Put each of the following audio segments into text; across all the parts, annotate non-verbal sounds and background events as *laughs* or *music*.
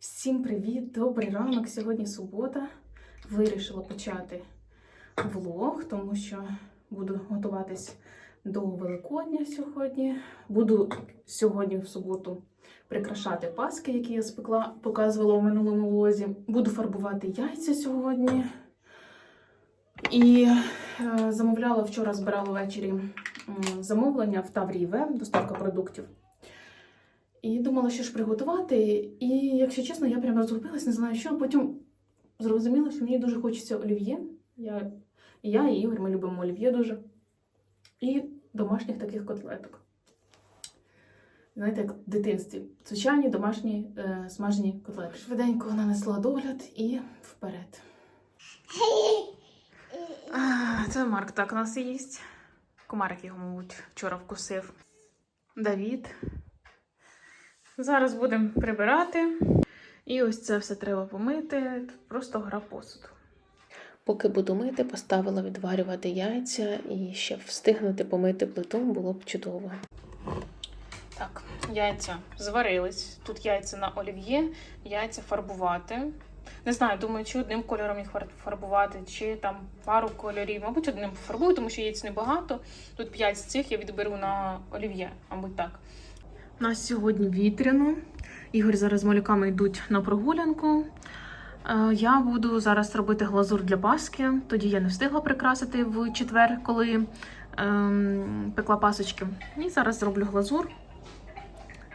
Всім привіт! Добрий ранок. Сьогодні субота. Вирішила почати влог, тому що буду готуватись до Великодня сьогодні. Буду сьогодні в суботу прикрашати паски, які я спекла, показувала у минулому влозі. Буду фарбувати яйця сьогодні. І е, замовляла вчора, збирала ввечері замовлення в Таврії В, доставка продуктів. І думала, що ж приготувати. І, якщо чесно, я прямо розгубилась, не знаю що. Потім зрозуміла, що мені дуже хочеться олів'є. Я, і я, і Ігор, ми любимо олів'є дуже. І домашніх таких котлеток. Знаєте, як в дитинстві. Звичайні домашні е, смажені котлети. Швиденько нанесла догляд і вперед. А, це Марк так у нас їсть. Комарик його, мабуть, вчора вкусив. Давід. Зараз будемо прибирати. І ось це все треба помити. Тут просто гра посуду. Поки буду мити, поставила відварювати яйця і ще встигнути помити плиту було б чудово. Так, яйця зварились. Тут яйця на олів'є, яйця фарбувати. Не знаю, думаю, чи одним кольором їх фарбувати, чи там пару кольорів. Мабуть, одним пофарбую, тому що яєць небагато. Тут 5 з цих я відберу на олів'є, мабуть, так. У нас сьогодні вітряно. Ігор зараз з малюками йдуть на прогулянку. Е, Я буду зараз робити глазур для паски. Тоді я не встигла прикрасити в четвер, коли ем, пекла пасочки. І зараз зроблю глазур.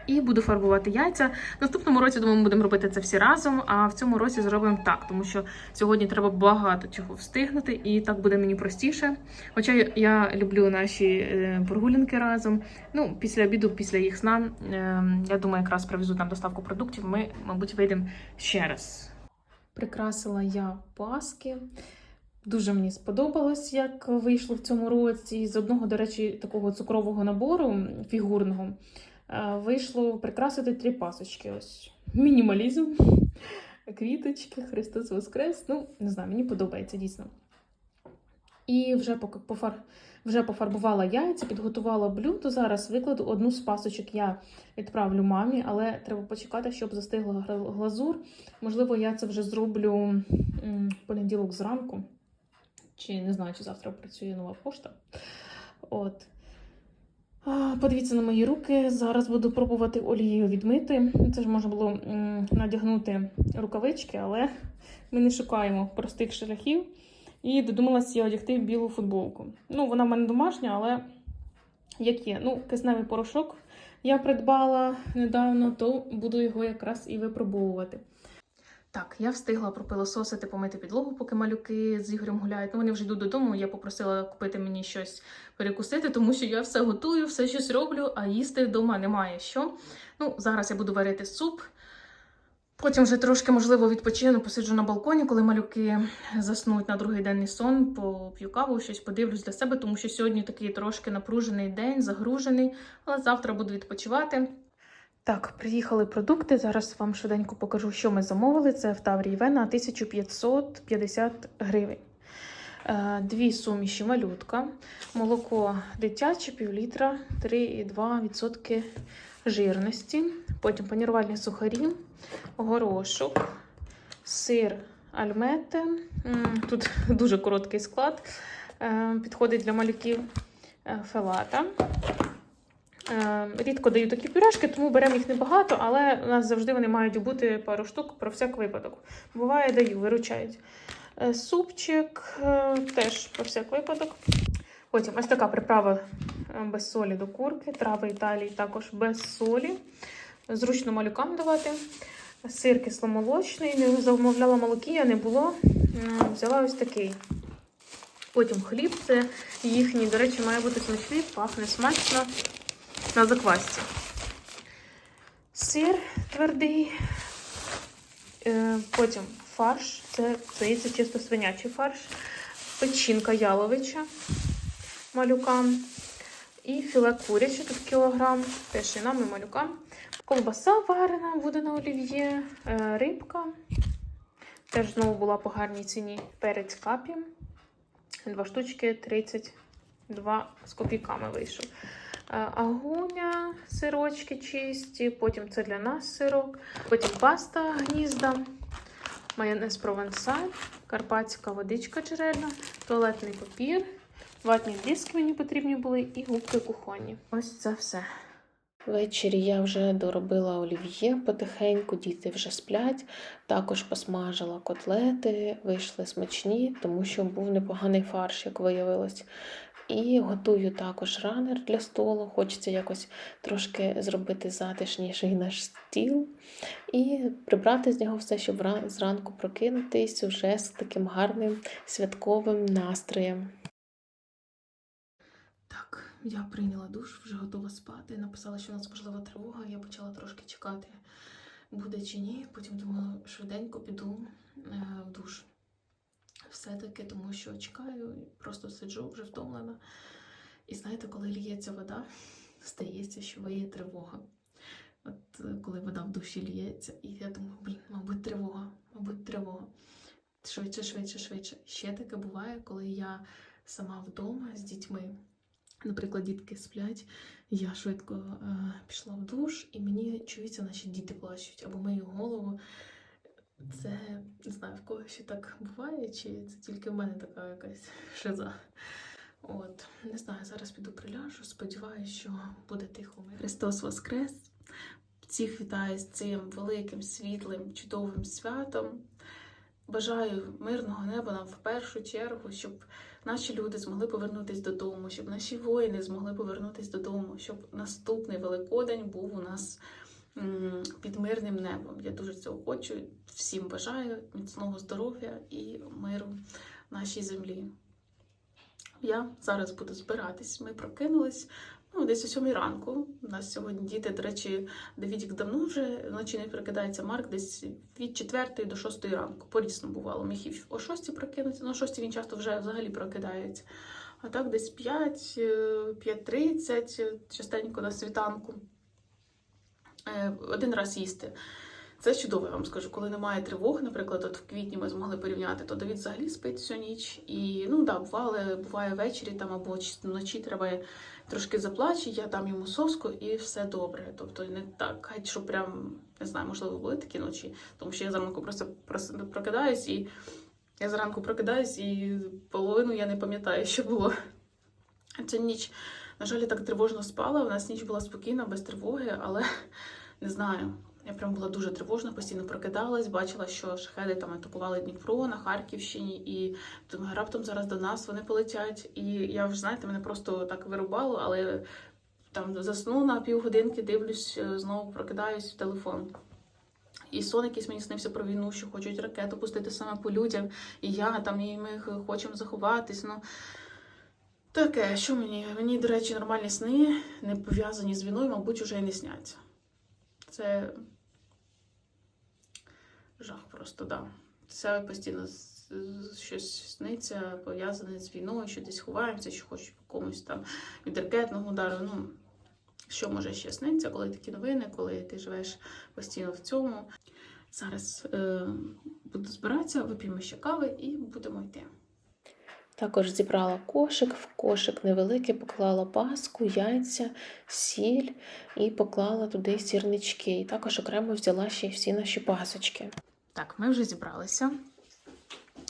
І буду фарбувати яйця. Наступному році, думаю, ми будемо робити це всі разом. А в цьому році зробимо так, тому що сьогодні треба багато чого встигнути, і так буде мені простіше. Хоча я- люблю наші е, прогулянки разом. Ну, після обіду, після їх сна, е, я думаю, якраз привезуть нам доставку продуктів. Ми, мабуть, вийдемо ще раз. Прикрасила я паски. Дуже мені сподобалось, як вийшло в цьому році. З одного, до речі, такого цукрового набору фігурного вийшло прикрасити три пасочки. Ось мінімалізм, квіточки, Христос Воскрес. Ну, не знаю, мені подобається дійсно. І вже пофар... вже пофарбувала яйця, підготувала блюдо. Зараз викладу одну з пасочок я відправлю мамі, але треба почекати, щоб застигла глазур. Можливо, я це вже зроблю в понеділок зранку. Чи не знаю, чи завтра працює нова пошта. От. Подивіться на мої руки. Зараз буду пробувати олією відмити. Це ж можна було надягнути рукавички, але ми не шукаємо простих шляхів. І додумалася одягти білу футболку. Ну, вона в мене домашня, але як є. Ну, кисневий порошок я придбала недавно, то буду його якраз і випробовувати. Так, я встигла пропилососити, помити підлогу, поки малюки з Ігорем гуляють. Ну, вони вже йдуть додому. Я попросила купити мені щось перекусити, тому що я все готую, все щось роблю, а їсти вдома немає що. Ну, зараз я буду варити суп. Потім вже трошки, можливо, відпочину, посиджу на балконі, коли малюки заснуть на другий денний сон, поп'ю каву, щось подивлюсь для себе, тому що сьогодні такий трошки напружений день, загружений, але завтра буду відпочивати. Так, приїхали продукти. Зараз вам швиденько покажу, що ми замовили. Це в Таврії Вена 1550 гривень. Е, Дві суміші малютка, молоко дитяче, півлітра, 3,2% жирності. Потім панірувальні сухарі, горошок, сир альмете. Тут *laughs* дуже короткий склад. Е, Підходить для малюків Е, фелата. Е, Рідко даю такі пюрешки, тому беремо їх небагато, але у нас завжди вони мають бути пару штук про всяк випадок. Буває, даю, виручають. Е, Супчик е, теж про всяк випадок. Потім ось така приправа без солі до курки, трави Італії також без солі. Зручно малюкам давати. Сир кисломолочний, не замовляла молокія, не було. Взяла ось такий. Потім хліб, це їхній, до речі, має бути смачний, пахне смачно на заквасці. Сир твердий. Е, Потім фарш. Це, здається, чисто свинячий фарш. Печінка яловича малюкам. І філе куряче тут кілограм. Теж і нам, і малюкам. Колбаса варена буде на олів'є. Е, Рибка. Теж знову була по гарній ціні. Перець капі. Два штучки 32 з копійками вийшов. Агуня, сирочки чисті, потім це для нас сирок, потім паста гнізда, майонез провансаль, карпатська водичка джерельна, туалетний папір, ватні диски мені потрібні були і губки кухонні. Ось це все. Ввечері я вже доробила олів'є потихеньку, діти вже сплять. Також посмажила котлети, вийшли смачні, тому що був непоганий фарш, як виявилось. І готую також ранер для столу. Хочеться якось трошки зробити затишніший наш стіл і прибрати з нього все, щоб зранку прокинутись уже з таким гарним святковим настроєм. Так, я прийняла душ, вже готова спати. Написала, що у нас можлива тривога. Я почала трошки чекати, буде чи ні. Потім думала, швиденько піду е, в душ. Все-таки, тому що чекаю, просто сиджу вже втомлена. І знаєте, коли ліється вода, стається, що виє тривога. От е, коли вода в душі ліється, і я думаю, блін, мабуть, тривога, мабуть, тривога. Швидше, швидше, швидше. Ще таке буває, коли я сама вдома з дітьми. Наприклад, дітки сплять, я швидко е, пішла в душ, і мені чується, наче діти плачуть або мию голову. Це не знаю, в кого ще так буває, чи це тільки в мене така якась *laughs* шиза. От, не знаю, зараз піду приляжу. Сподіваюся, що буде тихо. Христос Воскрес! Всіх вітаю з цим великим, світлим, чудовим святом. Бажаю мирного неба нам в першу чергу, щоб наші люди змогли повернутися додому, щоб наші воїни змогли повернутися додому, щоб наступний Великодень був у нас під мирним небом. Я дуже цього хочу. Всім бажаю міцного здоров'я і миру нашій землі. Я зараз буду збиратись. Ми прокинулись ну, десь о сьомій ранку. У нас сьогодні діти, до речі, Давідік давно вже вночі не прокидається Марк десь від 4 до 6 ранку. Порісно бувало. Міг і о 6 прокинутися. Ну, о 6 він часто вже взагалі прокидається. А так десь 5, е, 5.30, частенько на світанку. Е, Один раз їсти. Це чудово, я вам скажу. Коли немає тривог, наприклад, от в квітні ми змогли порівняти, то Давід взагалі спить всю ніч. І ну да, бували, буває ввечері там або вночі треба трошки заплаче, я дам йому соску і все добре. Тобто не так, геть, що прям не знаю, можливо, були такі ночі, тому що я зранку просто прос- прокидаюсь і я зранку прокидаюсь і половину я не пам'ятаю, що було. Ця ніч, на жаль, я так тривожно спала. У нас ніч була спокійна, без тривоги, але *laughs* не знаю. Я прям була дуже тривожна, постійно прокидалась, бачила, що шахеди там атакували Дніпро на Харківщині, і думаю, раптом зараз до нас вони полетять. І я вже знаєте, мене просто так вирубало, але там засну на півгодинки, дивлюсь, е, знову прокидаюсь в телефон. І сон якийсь мені снився про війну, що хочуть ракету пустити саме по людям, і я там і ми хочемо заховатись. Ну таке, що мені? Мені, до речі, нормальні сни, не пов'язані з війною, мабуть, вже і не сняться. Це жах просто, да. Це постійно щось сниться, пов'язане з війною, що десь ховаємося, що хочуть комусь там від ракетного удару. Ну, що може ще сниться, коли такі новини, коли ти живеш постійно в цьому. Зараз е, буду збиратися, вип'ємо ще кави і будемо йти. Також зібрала кошик, в кошик невеликий, поклала паску, яйця, сіль і поклала туди сірнички. І також окремо взяла ще й всі наші пасочки. Так, ми вже зібралися.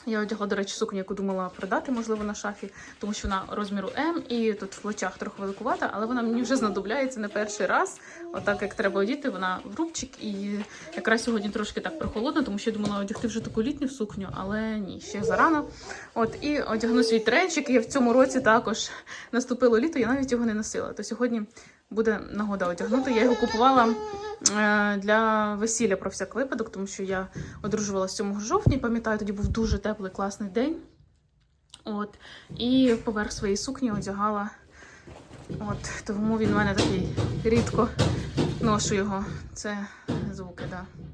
Я одягла, до речі, сукню, яку думала продати, можливо, на шафі, тому що вона розміру М і тут в плечах трохи великувата, але вона мені вже знадобляється не перший раз. Отак, як треба одіти, вона в рубчик. І якраз сьогодні трошки так прохолодно, тому що я думала одягти вже таку літню сукню, але ні, ще зарано. От і одягну свій тренчик. І в цьому році також наступило літо, я навіть його не носила. То сьогодні буде нагода одягнути. Я його купувала е, для весілля про всяк випадок, тому що я одружувалася 7 жовтня. Пам'ятаю, тоді був дуже теплий, класний день. От. І поверх своєї сукні одягала. От, тому він в мене такий рідко ношу його. Це звуки, так. Да.